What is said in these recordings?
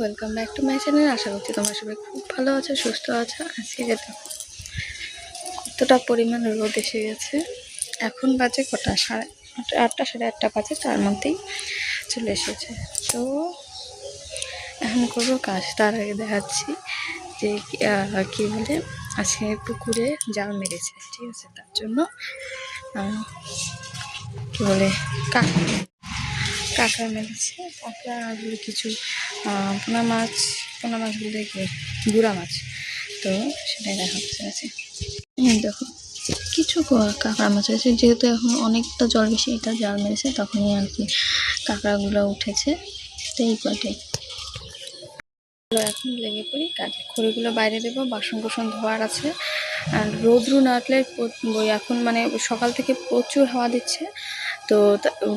Welcome back to my channel আশা করছি তোমার সবাই খুব ভালো আছো, সুস্থ আছো। আজকে যে দেখো, কতটা পরিমাণ রোদ এসে গেছে। এখন বাজে কটা? সাড়ে আটটা সাড়ে আটটা বাজে, তার মধ্যেই চলে এসেছে। তো এখন করব কাজ, তার আগে দেখাচ্ছি যে কী বলে, আজকে পুকুরে জাল মেরেছে, ঠিক আছে? তার জন্য কী বলে কাকা কাঁকড়া মেরেছে। কাঁকড়া আর কিছু পোনা মাছ পোনা মাছ বলতে কি? গুড়া মাছ। তো সেটাই দেখা এই দেখো, কিছু কাঁকড়া মাছ আছে যেহেতু এখন অনেকটা জল বেশি, এটা জাল মেরেছে, তখনই আর কি কাঁকড়াগুলো উঠেছে। তো এই কটাই এখন লেগে পড়ি কাজে। খড়িগুলো বাইরে দেবো বাসন কোসন ধোয়ার আছে। আর রৌদ্র না উঠলে এখন মানে সকাল থেকে প্রচুর হাওয়া দিচ্ছে। তো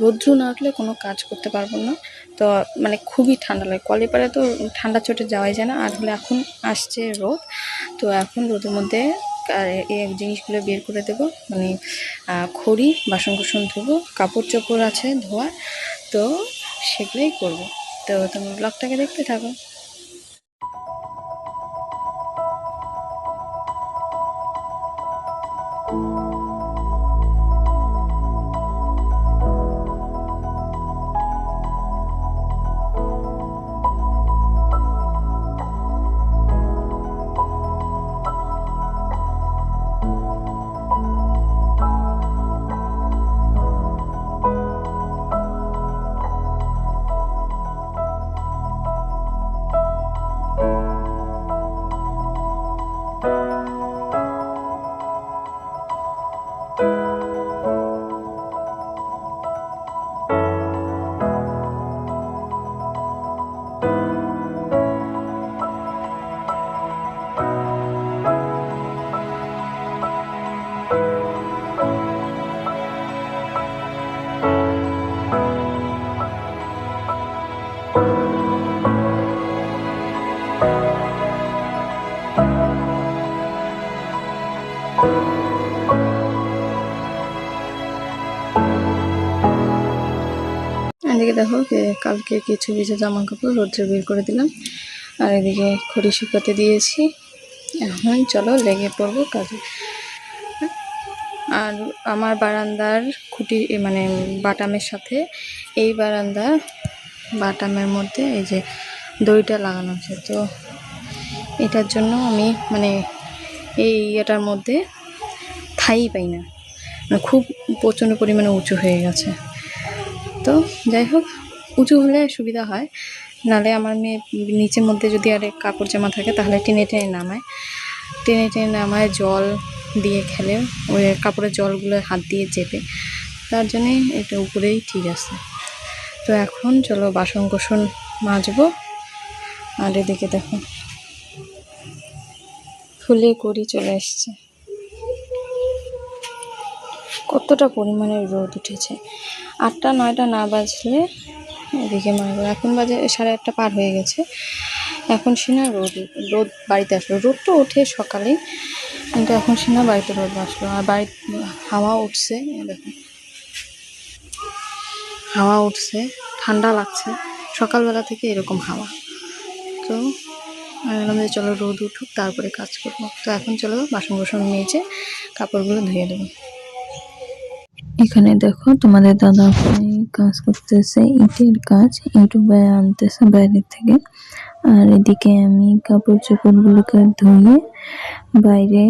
রৌদ্র না উঠলে কোনো কাজ করতে পারব না। তো মানে খুবই ঠান্ডা লাগে। কলিপাড়ে তো ঠান্ডা চোটে যাওয়াই যায় না। আর হলে এখন আসছে রোদ। তো এখন রোদের মধ্যে এই জিনিসগুলো বের করে দেবো। মানে খড়ি বাসন কুসন ধোবো কাপড় চোপড় আছে ধোয়ার। তো সেগুলোই করব। তো তুমি ব্লগটাকে দেখতে থাকো। এদিকে দেখো কালকে কিছু কিছু জামা কাপড় রোদ্রে বের করে দিলাম। আর এদিকে খড়ি শুকাতে দিয়েছি। এখন চলো লেগে পড়ব কাজে। আর আমার বারান্দার খুঁটি মানে বাটামের সাথে, এই বারান্দা বাটামের মধ্যে এই যে দড়িটা লাগানো আছে। তো এটার জন্য আমি মানে এই ইয়েটার মধ্যে ঠাই পাই না। মানে খুব প্রচণ্ড পরিমাণে উঁচু হয়ে গেছে। তো যাই হোক, উঁচু হলে সুবিধা হয়। নালে আমার মেয়ে নিচের মধ্যে যদি আর কাপড় জামা থাকে, তাহলে টেনে টেনে নামায়। টেনে টেনে নামায়, জল দিয়ে খেলে। ওই কাপড়ের জলগুলো হাত দিয়ে চেপে। তার জন্যে এটা উপরেই ঠিক আছে। তো এখন চলো বাসন কোসন মাজবো। আর এদিকে দেখো। ফুলে করি চলে এসছে কতটা পরিমাণে রোদ উঠেছে। আটটা, নয়টা না বাজলে এদিকে করো এখন বাজে সাড়ে আটটা পার হয়ে গেছে। এখন সিনা রোদ রোদ বাড়িতে আসলো। রোদ তো ওঠে সকালে, কিন্তু এখন সিনা বাড়িতে রোদ আসলো। আর বাড়ি, হাওয়া উঠছে দেখো। হাওয়া উঠছে, ঠান্ডা লাগছে। সকালবেলা থেকে এরকম হাওয়া। তো, আমি বললাম যে চলো রোদ উঠুক, তারপরে কাজ করব। তো এখন চলো বাসন বাসন মেজে কাপড়গুলো ধুয়ে দেবো এখানে দেখো, তোমাদের দাদা কাজ করতেছে, ইটের কাজ, ইউটিউবে আনতেছে বাইরে থেকে। আর এদিকে আমি কাপড় চোপড়গুলোকে ধুয়ে বাইরে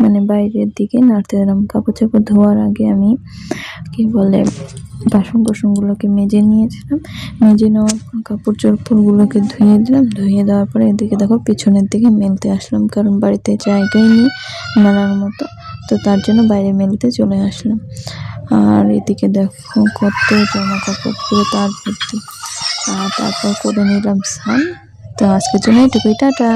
মানে বাইরের দিকে নাড়তে দিলাম। কাপড় চাপড় ধোয়ার আগে আমি, কি বলে বাসন কোসনগুলোকে মেজে নিয়েছিলাম। মেজে নেওয়ার পর কাপড় চোপড়গুলোকে ধুয়ে দিলাম। ধুয়ে দেওয়ার পরে এদিকে দেখো পিছনের দিকে মেলতে আসলাম, কারণ বাড়িতে জায়গাই নেই মেলার মতো। তো তার জন্য বাইরে মেলতে চলে আসলাম। আর এদিকে দেখো কত জামা কাপড় পুরো তার ভর্তি। আর তারপর করে নিলাম স্নান। তো আজকের জন্য এটুকুই, টাটা।